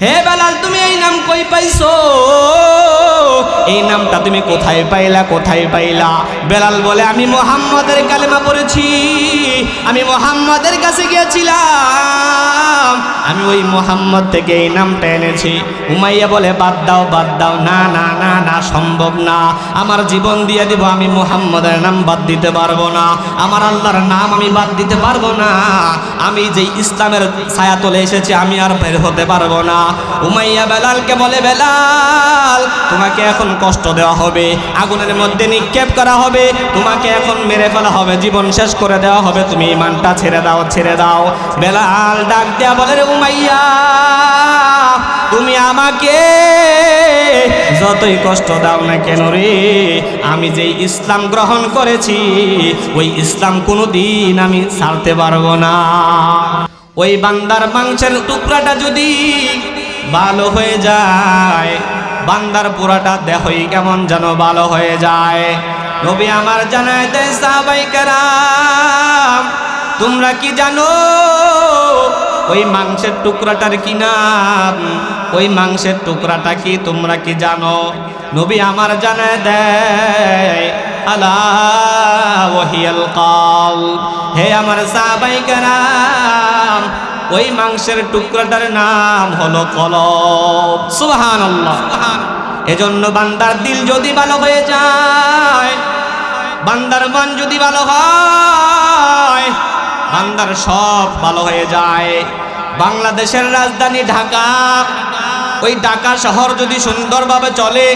হে বেলাল তুমি এই নাম কই পাইছো? এই নামটা তুমি কোথায় পাইলা কোথায় পাইলা? বেলাল বলে, আমি মোহাম্মদের কালেমা পড়েছি, আমি মোহাম্মদের কাছে গিয়েছিলাম। আমি ওই মোহাম্মদ থেকে এই নামটা এনেছি। উমাইয়া বলে, বাদ দাও বাদ দাও, না না না না, সম্ভব না। আমার জীবন দিয়ে দিব, আমি মোহাম্মদের নাম বাদ দিতে পারব না। আমার আল্লাহর নাম আমি বাদ দিতে পারব না। আমি যেই ইসলামের ছায়া তোলে এসেছি, আমি আর বের হতে পারব না। উমাইয়া বেলালকে বলে, বেলাল, তোমাকে এখন কষ্ট দেওয়া হবে। আগুনের মধ্যে নিক্ষেপ করা হবে। তোমাকে এখন মেরে ফেলা হবে। জীবন শেষ করে দেওয়া হবে। তুমি ইমানটা ছেড়ে দাও ছেড়ে দাও। বেলাল ডাক দেয়া বলে, রে উমাইয়া, তুমি আমাকে যতই কষ্ট দাও না কেন রে, আমি যে ইসলাম গ্রহণ করেছি, ওই ইসলাম কোনো দিন আমি ছাড়তে পারব না। ওই বান্দার মাংসের টুকরাটা যদি ভালো হয়ে যায় বান্দার পুরাটা দেহই কেমন যেন ভালো হয়ে যায়। নবী আমার জানায় দেয় সাহাবাই তোমরা কি জানো? ওই মাংসের টুকরাটার কি নাম? ওই মাংসের টুকরাটা কি তোমরা কি জানো? নবী আমার জানায় দেয় আলা ওহিয়াল কাল। হে আমার সাহাবাই ওই মাংসের টুকরাটার নাম হলো কলব আল্লাহ এজন্য বান্দার দিল যদি ভালো হয়ে যায়, বান্দার মন যদি ভালো হয়, বান্দার সব ভালো হয়ে যায়। বাংলাদেশের রাজধানী ঢাকা, ওই ঢাকা শহর যদি সুন্দরভাবে চলে,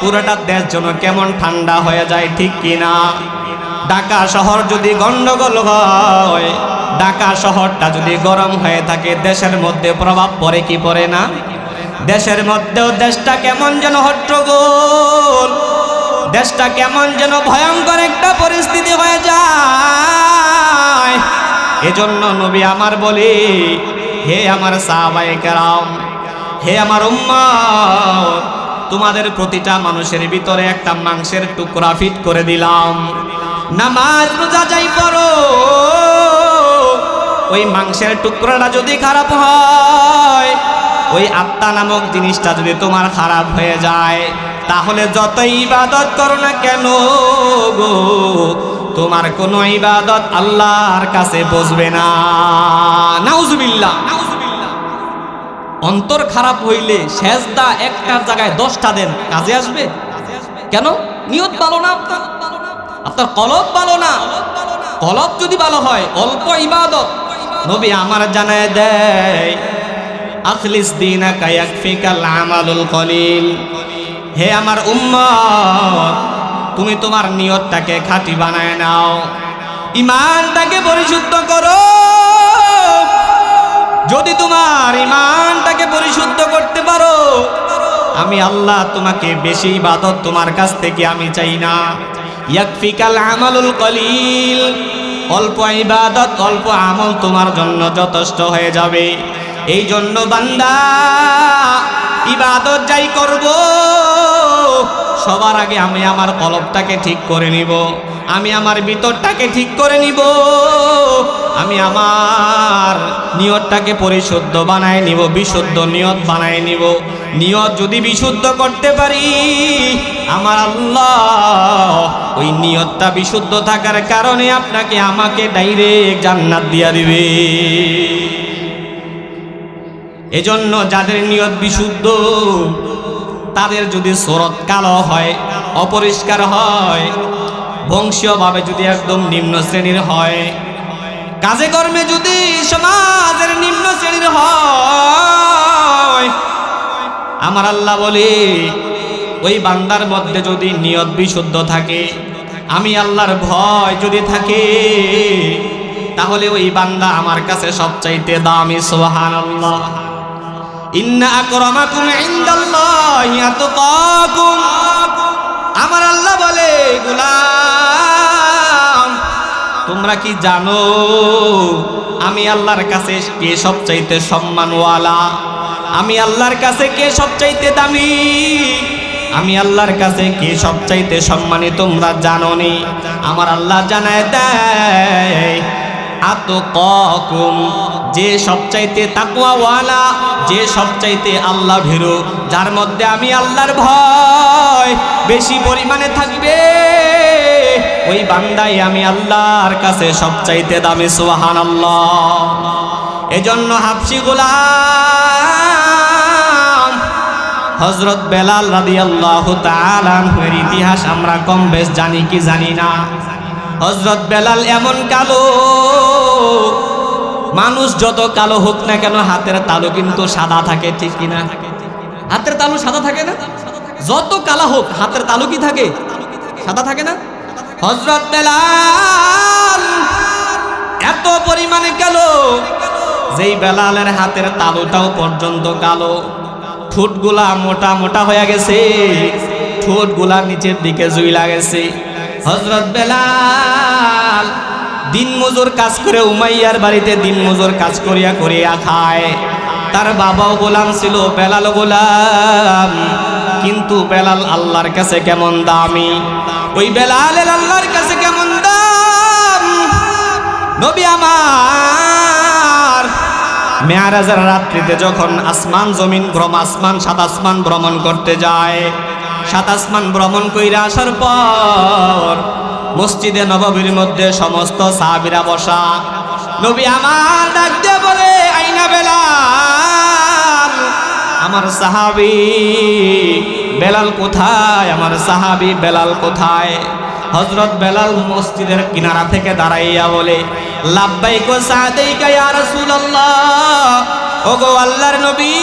পুরোটা দেশ যেন কেমন ঠান্ডা হয়ে যায়, ঠিক কিনা? ঢাকা শহর যদি গন্ডগোল হয় ঢাকা শহরটা যদি গরম হয়ে থাকে, দেশের মধ্যে প্রভাব পড়ে কি পড়ে না? দেশের মধ্যেও দেশটা কেমন যেন হট্টগোল। দেশটা কেমন যেন ভয়ঙ্কর একটা পরিস্থিতি হয়ে যায়। এজন্য নবী আমার বলি, হে আমার সাহাবায়ে কেরাম, হে আমার উম্মত, তোমাদের প্রতিটা মানুষের ভিতরে একটা মাংসের টুকরা ফিট করে দিলাম। নামাজ রোজা যাই পড়ো। ওই মাংসের টুকরাটা যদি খারাপ হয়, ওই আত্মা নামক জিনিসটা যদি তোমার খারাপ হয়ে যায়, তাহলে যত ইবাদত করো না কেন গো, তোমার কোনো ইবাদত আল্লাহর কাছে বসবে না। নাউজুবিল্লাহ। অন্তর খারাপ হইলে সেজদা একটার জায়গায় দশটা দেন, কাজে আসবে? কেন? নিয়ত ভালো না আপনার? আপনার কলব ভালো না? কলব যদি ভালো হয়, অল্প ইবাদত। নবী আমার জানায় দেয়, আখলিস দিনা কায়াকফিকাল আমালুল কলিল। হে আমার উম্মত, তুমি তোমার নিয়তটাকে খাঁটি বানায় নাও, ইমানটাকে পরিশুদ্ধ করো। যদি তোমার ইমানটাকে পরিশুদ্ধ করতে পারো, আমি আল্লাহ তোমাকে বেশি ইবাদত তোমার কাছ থেকে আমি চাই না। ইয়াকফিকাল আমালুল কলিল। অল্প ইবাদত, অল্প আমল তোমার জন্য যথেষ্ট হয়ে যাবে। এই জন্য বান্দা, ইবাদত যাই করব, সবার আগে আমি আমার কলবটাকে ঠিক করে নিব, আমি আমার ভিতরটাকে ঠিক করে নিব। আমি আমার নিয়তটাকে পরিশুদ্ধ বানায় নিব, বিশুদ্ধ নিয়ত বানায় নিব। নিয়ত যদি বিশুদ্ধ করতে পারি, আমার আল্লাহ ওই নিয়তটা বিশুদ্ধ থাকার কারণে আপনাকে আমাকে ডাইরেক্ট জান্নাত দিয়া দিবে। এজন্য যাদের নিয়ত বিশুদ্ধ, তাদের যদি স্রোত কালো হয়, অপরিষ্কার হয়, বংশীয়ভাবে যদি একদম নিম্ন শ্রেণির হয় কাজে কর্মে যদি সমাজের নিম্ন শ্রেণির হয়, আমার আল্লাহ বলে, ওই বান্দার মধ্যে যদি নিয়ত বিশুদ্ধ থাকে, আমি আল্লাহর ভয় যদি থাকে, তাহলে ওই বান্দা আমার কাছে সবচাইতে দামি সোহান আল্লাহ ইন্না আমার আল্লাহ বলে, গোলাম তোমরা কি জানো? আমি আল্লাহর কাছে কে সবচাইতে সম্মানওয়ালা? আমি আল্লাহর কাছে কে সবচাইতে দামি? আমি আল্লাহর কাছে কে সবচাইতে সম্মানী তোমরা জানো নি আমার আল্লাহ জানায় দেয়, আতকাকুম, যে সবচাইতে তাকুয়াওয়ালা যে সবচাইতে আল্লাহ ভীরু, যার মধ্যে আমি আল্লাহর ভয় বেশি পরিমাণে থাকবে। ওই বান্দাই আমি আল্লাহর কাছে সবচাইতে দামি সুহান আল্লাহ এজন্য হাফসি গোলাম হজরত বেলাল রাদি আল্লাহ তালানহের ইতিহাস আমরা কম বেশ জানি কি জানি না। হজরত বেলাল এমন কালো, মানুষ যত কালো হোক না কেন হাতের তালু কিন্তু সাদা থাকে, ঠিক কিনা হাতের তালু সাদা থাকে না? যত কালা হোক, হাতের তালু কি থাকে? সাদা থাকে না? হজরত বেলাল এত পরিমাণে কালো যেই বেলালের হাতের তালুটাও পর্যন্ত কালো। ঠোঁটগুলা মোটা মোটা হয়ে গেছে। ঠোঁটগুলা নিচের দিকে জুই গেছে। হজরত বেলাল দিন মজুর কাজ করে উমাইয়ার বাড়িতে দিন মজুর কাজ করিয়া করিয়া খায়। তার বাবাও গোলাম ছিল বেলাল গোলাম। কিন্তু বেলাল আল্লাহর কাছে কেমন দামি? ওই বেলালের আল্লাহর কাছে কেমন দাম? নবী আমার, মেয়ারাজের রাত্রিতে যখন আসমান জমিন ভ্রম, আসমান সাত আসমান ভ্রমণ করতে যায়, সাত আসমান ভ্রমণ কইরা আসার পর মসজিদে নববীর মধ্যে সমস্ত সাহাবিরা বসা। নবী আমার ডাক দিয়ে বলে, আইনা বেলাল, আমার সাহাবি বেলাল কোথায়? আমার সাহাবি বেলাল কোথায়? হজরত বেলাল মসজিদের কিনারা থেকে দাঁড়াইয়া বলে, লাব্বাইকো সাদেইকা ইয়া রাসূলুল্লাহ, ওগো আল্লাহর নবী,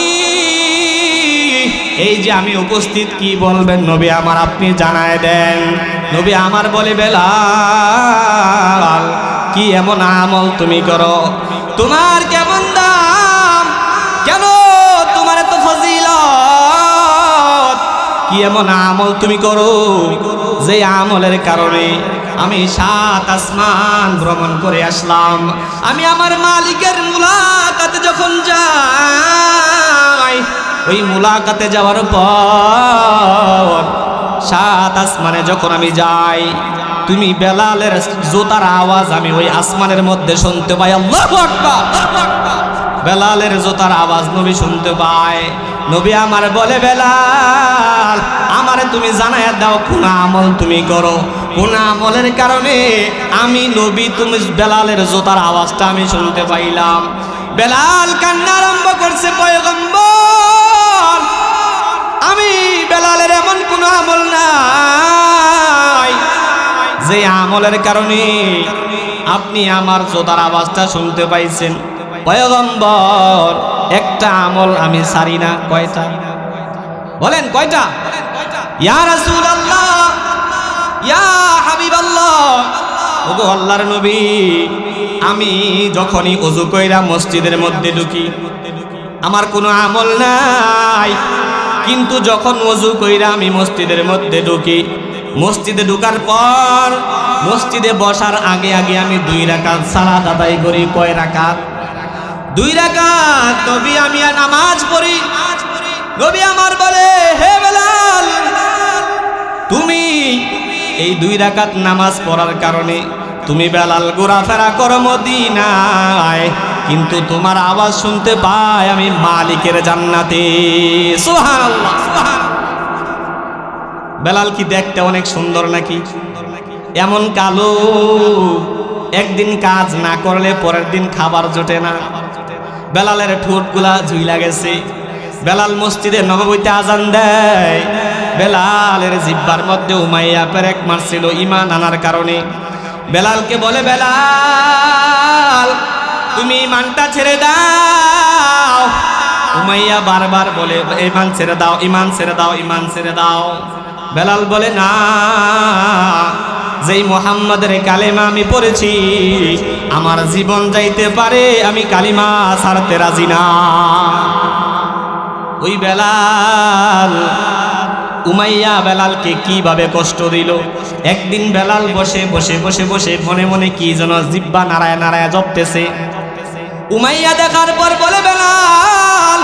এই যে আমি উপস্থিত, কি বলবেন নবী আমার আপনি জানায় দেন। নবী আমার বলে, বেলাল, কি এমন আমল তুমি করো? তোমার কেমন কি এমন আমল তুমি করো? যে আমলের কারণে আমি সাত আসমান ভ্রমণ করে আসলাম। আমি আমার মালিকের মুলাকাতে যখন যাই, ওই মুলাকাতে যাওয়ার পর সাত আসমানে যখন আমি যাই, তুমি বেলালের জোতার আওয়াজ আমি ওই আসমানের মধ্যে শুনতে পাই। আল্লাহু বেলালের জোতার আওয়াজ নবী শুনতে পায়। নবী আমার বলে, বেলাল, আমারে তুমি জানায় দাও, কোন আমল তুমি করো। কোন আমলের কারণে আমি নবী, তুমি বেলালের জোতার আওয়াজটা আমি শুনতে পাইলাম। বেলাল কান্না আরম্ভ করছে, পয়গম্বর, আমি বেলালের এমন কোন আমল নাই, যে আমলের কারণে আপনি আমার জোতার আওয়াজটা শুনতে পাইছেন। পয়গম্বর একটা আমল আমি সারি না, কয়টা? বলেন, কয়টা? ইয়া রাসূলুল্লাহ, ইয়া হাবিবাল্লাহ, ওগো আল্লাহর নবী, আমি যখনই অজু কইরা মসজিদের মধ্যে ঢুকি, আমার কোনো আমল নাই। কিন্তু যখন অজু কইরা আমি মসজিদের মধ্যে ঢুকি, মসজিদে ঢুকার পর মসজিদে বসার আগে আগে আমি দুই রাকাত সালাত আদায় করি, কয় রাকাত? দুই রাকাত নবী আমি আর নামাজ পড়ি। নবী আমার বলে, হে বেলাল, তুমি এই দুই রাকাত নামাজ পড়ার কারণে তুমি বেলাল ঘোরাফেরা করো মদিনায়, কিন্তু তোমার আওয়াজ শুনতে পাই আমি মালিকের জান্নাতে। বেলাল কি দেখতে অনেক সুন্দর নাকি? এমন কালো, একদিন কাজ না করলে পরের দিন খাবার জোটে না। বেলালের ঠোঁটগুলা ঝুইলা গেছে। বেলাল মসজিদে নববইতে আজান দেয়। বেলালের জিব্বার মধ্যে উমাইয়া পেরেক মারছিল ইমান আনার কারণে। বেলালকে বলে, বেলাল, তুমি ইমানটা ছেড়ে দাও। উমাইয়া বারবার বলে ইমান ছেড়ে দাও ইমান ছেড়ে দাও ইমান ছেড়ে দাও। বেলাল বলে, না যেই মোহাম্মদের কালেমা আমি পড়েছি, আমার জীবন যাইতে পারে, আমি কালিমা ছাড়তে রাজি না। ওই বেলাল, উমাইয়া বেলালকে কীভাবে কষ্ট দিল? একদিন বেলাল বসে বসে বসে বসে মনে মনে কি যেন জিব্বা নারায় নারায় জপতেছে। উমাইয়া দেখার পর বলে, বেলাল,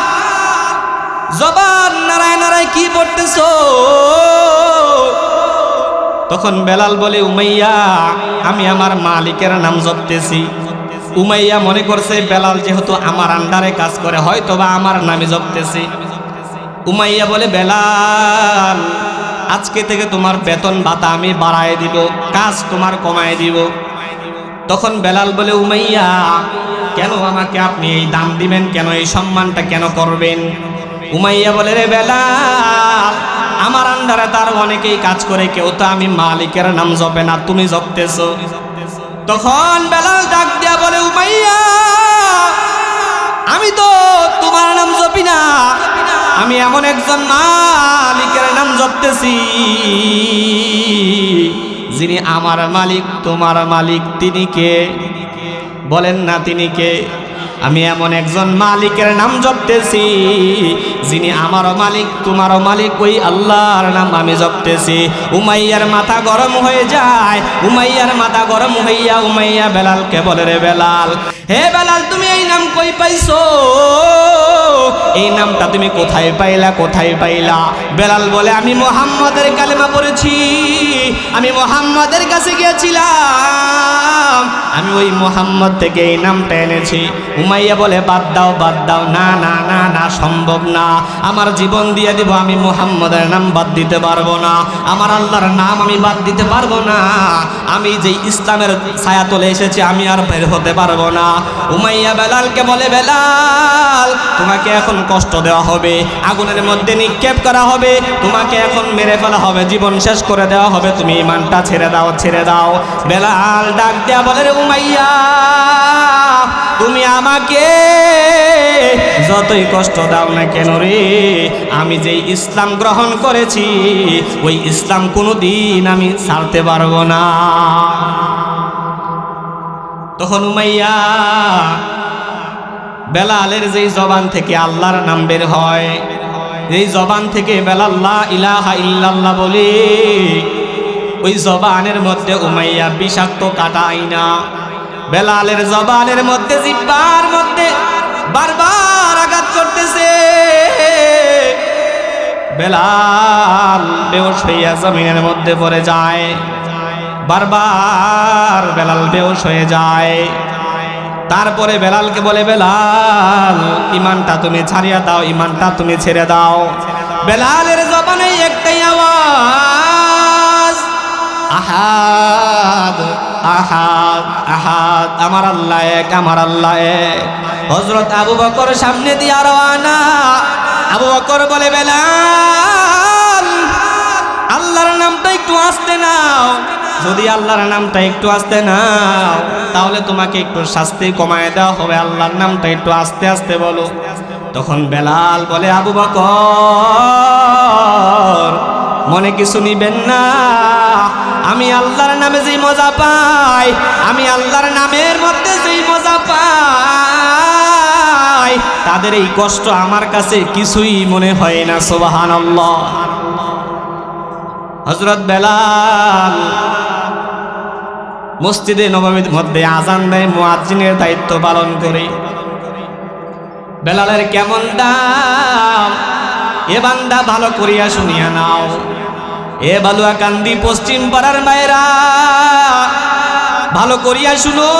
জবান নারায় নারায় কি পড়তেছ? তখন বেলাল বলে, উমাইয়া, আমি আমার মালিকের নাম জপতেছি। উমাইয়া মনে করছে, বেলাল যেহেতু আমার আন্ডারে কাজ করে হয়তো বা আমার নামে জপতেছি। উমাইয়া বলে, বেলাল, আজকে থেকে তোমার বেতন ভাতা আমি বাড়ায় দিব, কাজ তোমার কমায় দিব। তখন বেলাল বলে, উমাইয়া, কেন আমাকে আপনি এই দাম দিবেন? কেন এই সম্মানটা কেন করবেন? উমাইয়া বলে, রে বেলাল আমার আন্ডারে তার অনেকেই কাজ করে, কেউ তো আমি মালিকের নাম জপে না, তুমি জপতেছো। তখন বেলাল ডাক দিয়া বলে, উমাইয়া, আমি তো তোমার নাম জপি না, আমি এমন একজন মালিকের নাম জপতেছি, যিনি আমার মালিক, তোমার মালিক, তিনি কে? বলেন না তিনি কে? আমি এমন একজন মালিকের নাম জপতেছি, যিনি আমারও মালিক, তোমারও মালিক, ওই আল্লাহর নাম আমি জপতেছি। উমাইয়ার মাথা গরম হয়ে যায়, উমাইয়ার মাথা গরম হইয়া উমাইয়া বেলালকে বলে রে বেলাল, হে বেলাল, তুমি এই নাম কই পাইছো? এই নামটা তুমি কোথায় পাইলা কোথায় পাইলা? বেলাল বলে, আমি মোহাম্মদের কালেমা পড়েছি। আমি মোহাম্মদের কাছে গিয়েছিলাম। আমি ওই মোহাম্মদ থেকে এই নামটা এনেছি। উমাইয়া বলে, বাদ দাও বাদ দাও। না না না না, সম্ভব না। আমার জীবন দিয়ে দিব, আমি মোহাম্মদের নাম বাদ দিতে পারব না। আমার আল্লাহর নাম আমি বাদ দিতে পারব না। আমি যে ইসলামের ছায়া তলে এসেছি, আমি আর বের হতে পারব না। উমাইয়া বেলালকে বলে, বেলাল, তোমাকে এখন কষ্ট দেওয়া হবে, আগুনের মধ্যে নিক্ষেপ করা হবে, তোমাকে এখন মেরে ফেলা হবে, জীবন শেষ করে দেওয়া হবে, তুমি ইমানটা ছেড়ে দাও ছেড়ে দাও। বেলাল ডাক দেয়া বলে, রে উমাইয়া, তুমি আমাকে যতই কষ্ট দাও না কেন রে, আমি যেই ইসলাম গ্রহণ করেছি, ওই ইসলাম কোনো দিন আমি ছাড়তে পারব না। তখন উমাইয়া বেলালের যেই জবান থেকে আল্লাহর নাম বের হয় এই জবান থেকে বেলাল্লাহ ইলাহা ইল্লাল্লাহ বলে, ওই জবানের মধ্যে উমাইয়া বিষাক্ত কাটা আইনা, বেলালের জবানের মধ্যে জিব্বার মধ্যে বারবার আঘাত করতেছে। বেলাল বেউস হইয়া জমিনের মধ্যে পড়ে যায়, বারবার বেলাল বেউস হয়ে যায়। তারপরে বেলালকে বলে, বেলাল, ইমানটা তুমি ছাড়িয়া দাও, ইমানটা তুমি ছেড়ে দাও। বেলালের জবানে একটাই আওয়াজ, আহাদ আহাদ আহাদ, আমার আল্লাহ এক, আমার আল্লাহ এক। হজরত আবু বকর সামনে দিয়া রওয়ানা আবু বকর বলে, বেলাল, আল্লাহর নামটা একটু আসতে নাও। যদি আল্লাহর নামটা একটু আসতে নাও, তাহলে তোমাকে একটু শাস্তি কমায় দেওয়া হবে। আল্লাহর নামটা একটু আস্তে আস্তে বলো। তখন বেলাল বলে, আবু বকর, মনে কিছু নিবেন না। আমি আল্লাহর নামে যেই মজা পাই, আমি আল্লাহর নামের মধ্যে যেই মজা পাই, তাদের এই কষ্ট আমার কাছে কিছুই মনে হয় না সোবাহান হজরত বেলাল মসজিদে নবমীর মধ্যে আজান দেয়, মুয়াজ্জিনের দায়িত্ব পালন করে। বেলালের কেমন দাম? এ বান্দা ভালো করিয়া শুনিয়া নাও। এ বালুয়া কান্দি পশ্চিম পাড়ার মায়েরা, ভালো করিয়া শুনো।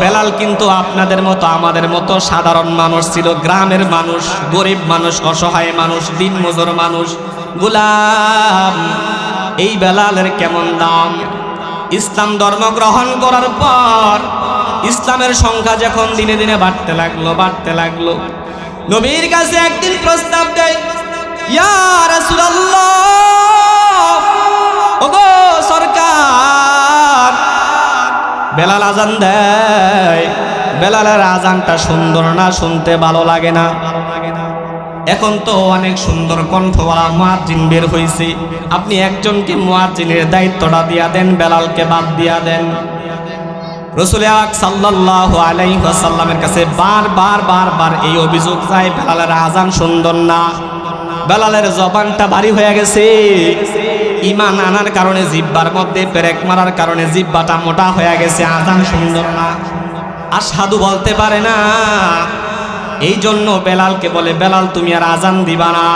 বেলাল কিন্তু আপনাদের মতো, আমাদের মতো সাধারণ মানুষ ছিল, গ্রামের মানুষ, গরিব মানুষ, অসহায় মানুষ দিন মজুর মানুষ, গুলাম। এই বেলালের কেমন দাম? ইসলাম ধর্ম গ্রহণ করার পর ইসলামের সংখ্যা যখন দিনে দিনে বাড়তে লাগল বাড়তে লাগল। নবীর কাছে একদিন প্রস্তাব দেয়, ইয়া ওগো সরকার, বেলাল আজান দেয়। বেলালের আজানটা সুন্দর না, শুনতে ভালো লাগে না ভালো লাগে না। এখন তো অনেক সুন্দর কণ্ঠওয়ালা মুয়াজ্জিন বের হয়েছে আপনি একজনকে মুয়াজ্জিনের দায়িত্বটা দিয়া দেন, বেলালকে বাদ দিয়া দেন। রসুল আক সাল্লাল্লাহু আলাইহি ওয়াসাল্লামের কাছে বারবার বারবার এই অভিযোগ যায়, বেলালের আজান সুন্দর না। বেলালের জবানটা ভারী হয়ে গেছে। ইমান আনার কারণে, জিব্বার মধ্যে পেরেক মারার কারণে জিব্বাটা মোটা হয়ে গেছে, আজান সুন্দর না। আর সাধু বলতে পারে না এই জন্য বেলালকে বলে, বেলাল, তুমি আর আজান দিবা না।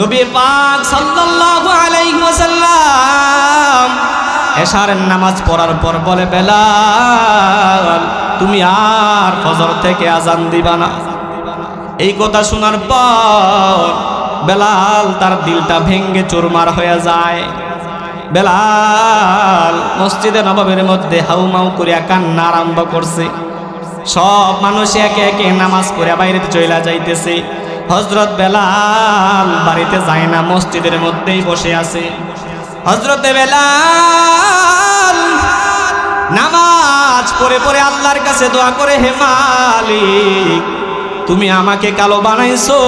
নবী পাক সাল্লাল্লাহু আলাইহি ওয়াসাল্লাম নামাজ পড়ার পর বলে, বেলাল, তুমি আর ফজর থেকে আজান দিবা না। এই কথা শোনার পর বেলাল তার দিলটা ভেঙ্গে চুরমার হয়ে যায়। বেলাল মসজিদে নবাবের মধ্যে হাউমাউ করিয়া কান্না আরম্ভ করছে। সব মানুষ একে একে নামাজ পড়ে বাইরে চইলা যাইতেছে। হজরত বেলাল বাড়িতে যায় না, মসজিদের মধ্যেই বসে আছে। হজরতে বেলাল নামাজ পড়ে পড়ে আল্লাহর কাছে দোয়া করে, হে মালিক, তুমি আমাকে কালো বানাইছো,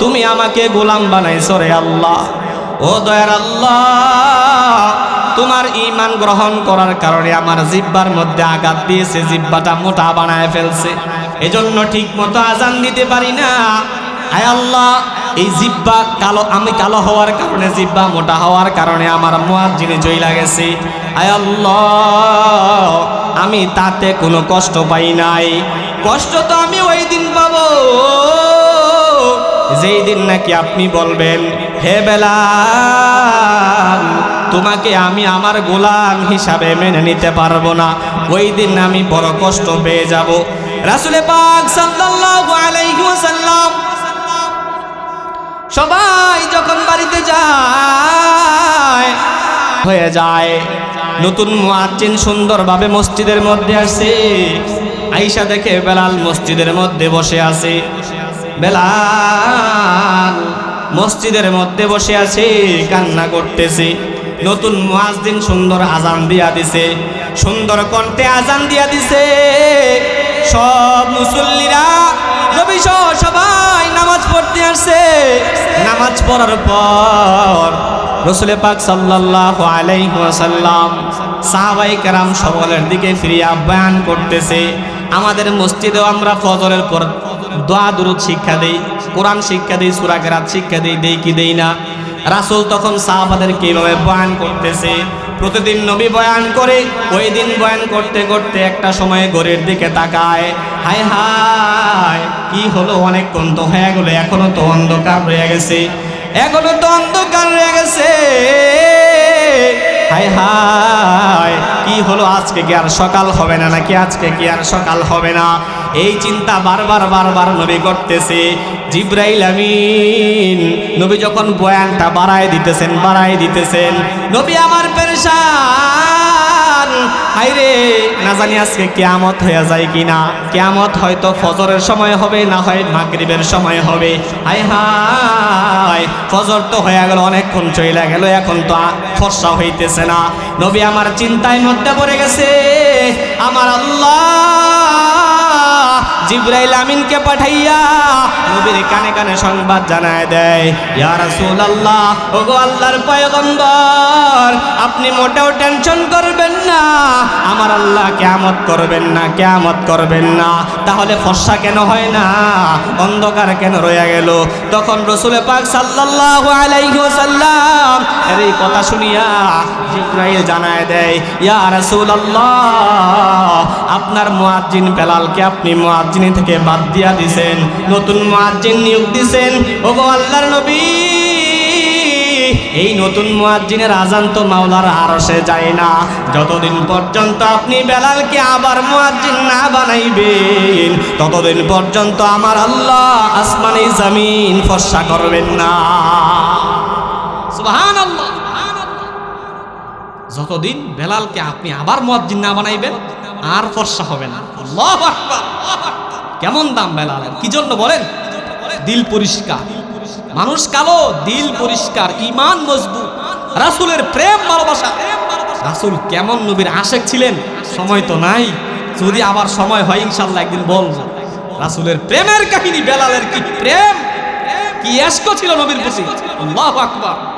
তুমি আমাকে গোলাম বানাইছো রে আল্লাহ। ও দয়ার আল্লাহ তোমার ইমান গ্রহণ করার কারণে আমার জিব্বার মধ্যে আঘাত দিয়েছে, জিব্বাটা মোটা বানায় ফেলছে। এজন্য ঠিক মতো আজান দিতে পারি না। আয় আল্লাহ, এই জিব্বা কালো, আমি কালো হওয়ার কারণে, জিব্বা মোটা হওয়ার কারণে আমার মুয়াজ্জিনে জইলা গেছে। আয় আল্লাহ, আমি তাতে কোনো কষ্ট পাই নাই। কষ্ট তো আমি ওই দিন পাবো। যেই দিন নাকি আপনি বলবেন, হে বেলাল তোমাকে আমি আমার গোলাম হিসাবে মেনে নিতে পারব না। ওই দিন আমি বড় কষ্ট পেয়ে যাব। রাসুলে পাক সাল্লাল্লাহু সবাই যখন বাড়িতে যায়, হয়ে যায়। নতুন মুয়াজ্জিন সুন্দরভাবে মসজিদের মধ্যে আসে। আইসা দেখে বেলাল মসজিদের মধ্যে বসে আছে। বেলাল মসজিদের মধ্যে বসে আছে, কান্না করতেছে। নতুন মুয়াজ্জিন সুন্দর আজান দিয়া দিছে। সুন্দর কণ্ঠে আজান দিয়া দিছে। সব মুসল্লিরা নবী সহ সবাই নামাজ পড়তে আসছে। নামাজ পড়ার পর রসুলে পাক সাল্লাল্লাহু আলাইহি সাহাবাই কেরাম সকলের দিকে ফিরিয়ে আহ্বান করতেছে, আমাদের মসজিদেও আমরা ফজরের পর দোয়া, দুরুদ শিক্ষা দেই, কোরআন শিক্ষা দেই, সূরা কেরাত শিক্ষা দেই দেই কি দেই না? রাসূল তখন সাহাবাদেরকে কীভাবে বয়ান করতেছে। প্রতিদিন নবী বয়ান করে, ওই দিন বয়ান করতে করতে একটা সময় গরের দিকে তাকায়। হায় হায়, কি হলো? অনেক তো হয়ে গেলো, এখনও তো অন্ধকার রয়ে গেছে। এখনও তো অন্ধকার রয়ে গেছে। হায় হায় কি হলো আজকে কি আর সকাল হবে না, নাকি আজকে কি আর সকাল হবে না? এই চিন্তা বারবার বারবার নবী করতেছে। জিব্রাইল আমিন, নবী যখন বয়ানটা বাড়ায় দিতেছেন বাড়ায় দিতেছেন, নবী আমার পেরেশান। হাইরে না জানি আজকে কেয়ামত হয়ে যায় কি না কেয়ামত হয়তো ফজরের সময় হবে, না হয় মাগরিবের সময় হবে। হাই হায়, ফজর তো হয়ে গেল, অনেকক্ষণ চইলা গেল, এখন তো ফর্সা হইতেছে না। নবী আমার চিন্তায় মধ্যে পড়ে গেছে, আমার আল্লাহ জিব্রাইল আমিনকে পাঠাইয়া নবীর কানে কানে সংবাদ জানায় দেয়, ইয়া রাসূলুল্লাহ, ওগো আল্লাহর পয়গম্বর, আপনি মোটেও টেনশন করবেন না, আমার আল্লাহ কিয়ামত করবেন না, কিয়ামত করবেন না। তাহলে ফর্সা কেন হয় না? অন্ধকার কেন রয়ে গেল? তখন রসুল পাক সাল্লাল্লাহু আলাইহি ওয়াসাল্লাম এর এই কথা শুনিয়া জিব্রাইল জানায় দেয়, ইয়া রাসূলুল্লাহ, আপনার মুয়াজ্জিন বেলালকে আপনি মুয়াজ্জিনি থেকে বাদ দিয়া দিছেন, নতুন মুয়াজ্জিন নিয়োগ দিছেন। ওগো আল্লাহর নবী, এই নতুন মুয়াজ্জিনের আজান তো মাওলার আরশে যায় না। যতদিন পর্যন্ত আপনি বেলালকে আবার মুয়াজ্জিন না বানাইবেন, ততদিন পর্যন্ত আমার আল্লাহ আসমানে জমিন ফর্সা করবেন না। সুবহানাল্লাহ। যতদিন বেলালকে আপনি আবার মুয়াজ্জিন না বানাইবেন, আর ফর্সা হবে না। আল্লাহু আকবার। কেমন দাম বেলালের কি জন্য বলেন? দিল পরিষ্কার। মানুষ কালো, দিল পরিষ্কার ইমান মজবুত। রাসূলের প্রেম ভালোবাসা। রাসূল কেমন নবীর আশেক ছিলেন? সময় তো নাই। যদি আবার সময় হয় ইনশাল্লাহ একদিন বলব। রাসুলের প্রেমের কাহিনী, বেলালের কি প্রেম? কি এস্ক ছিল নবীর প্রতি? আল্লাহু আকবার।